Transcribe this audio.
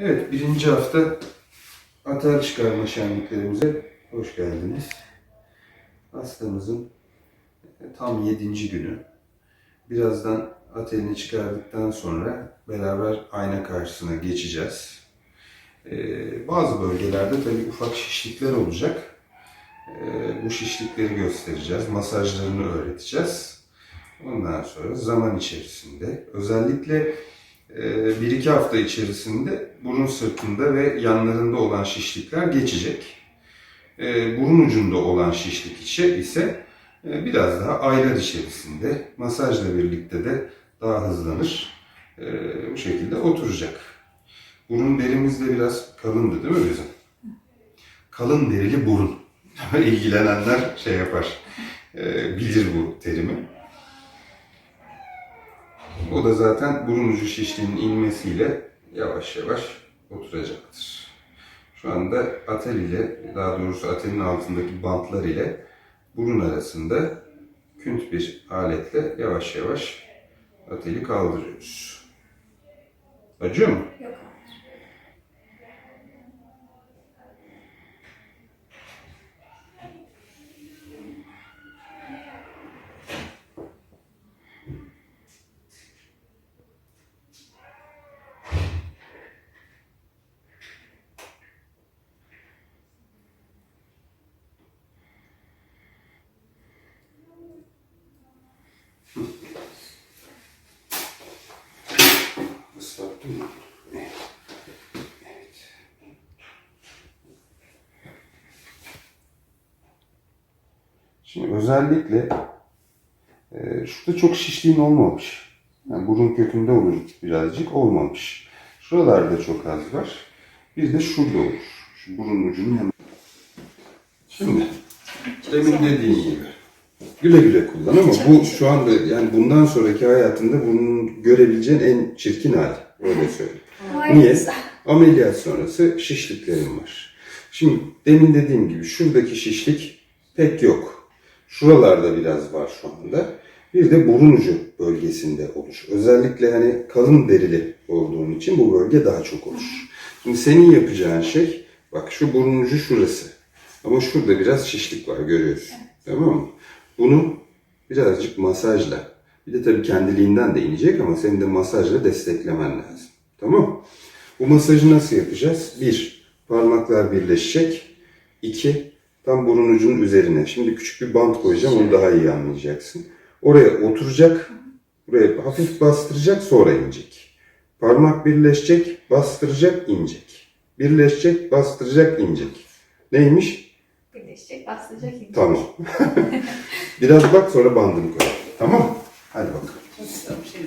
Evet, birinci hafta atar çıkarma şenliklerimize hoş geldiniz. Hastamızın tam yedinci günü. Birazdan atelini çıkardıktan sonra beraber ayna karşısına geçeceğiz. Ee, bazı bölgelerde tabii ufak şişlikler olacak. Ee, bu şişlikleri göstereceğiz, masajlarını öğreteceğiz. Ondan sonra zaman içerisinde özellikle e, bir iki hafta içerisinde burun sırtında ve yanlarında olan şişlikler geçecek. E, burun ucunda olan şişlik ise e, biraz daha aylar içerisinde masajla birlikte de daha hızlanır. E, bu şekilde oturacak. Burun derimiz de biraz kalındı değil mi bizim? Kalın derili burun. İlgilenenler şey yapar, e, bilir bu terimi. O da zaten burun ucu şişliğinin inmesiyle yavaş yavaş oturacaktır. Şu anda atel ile, daha doğrusu atelin altındaki bantlar ile burun arasında künt bir aletle yavaş yavaş ateli kaldırıyoruz. Acıyor mu? Yok. Islattın mı? Evet. Şimdi özellikle e, şurada çok şişliğin olmamış. Yani burun kökünde olur birazcık olmamış. Şuralarda çok az var. Bir de şurada olur. Şu burun ucunun yanında. Şimdi demin dediğim gibi güle güle kullan ama bu şu anda yani bundan sonraki hayatında bunun görebileceğin en çirkin hali. Öyle söyleyeyim. Niye? Ameliyat sonrası şişliklerim var. Şimdi demin dediğim gibi şuradaki şişlik pek yok. Şuralarda biraz var şu anda. Bir de burun ucu bölgesinde olur. Özellikle hani kalın derili olduğun için bu bölge daha çok olur. Şimdi senin yapacağın şey bak şu burun ucu şurası. Ama şurada biraz şişlik var görüyorsun. Tamam mı? Bunu birazcık masajla bir de tabii kendiliğinden de inecek ama senin de masajla desteklemen lazım. Tamam mı? Bu masajı nasıl yapacağız? Bir, parmaklar birleşecek. İki, tam burun ucunun üzerine. Şimdi küçük bir bant koyacağım, onu daha iyi anlayacaksın. Oraya oturacak, buraya hafif bastıracak, sonra inecek. Parmak birleşecek, bastıracak, inecek. Birleşecek, bastıracak, inecek. Neymiş? Birleşecek, bastıracak. inecek. Tamam. Biraz bak sonra bandını koy. Tamam? Hadi bakalım. Çok güzel bir şey.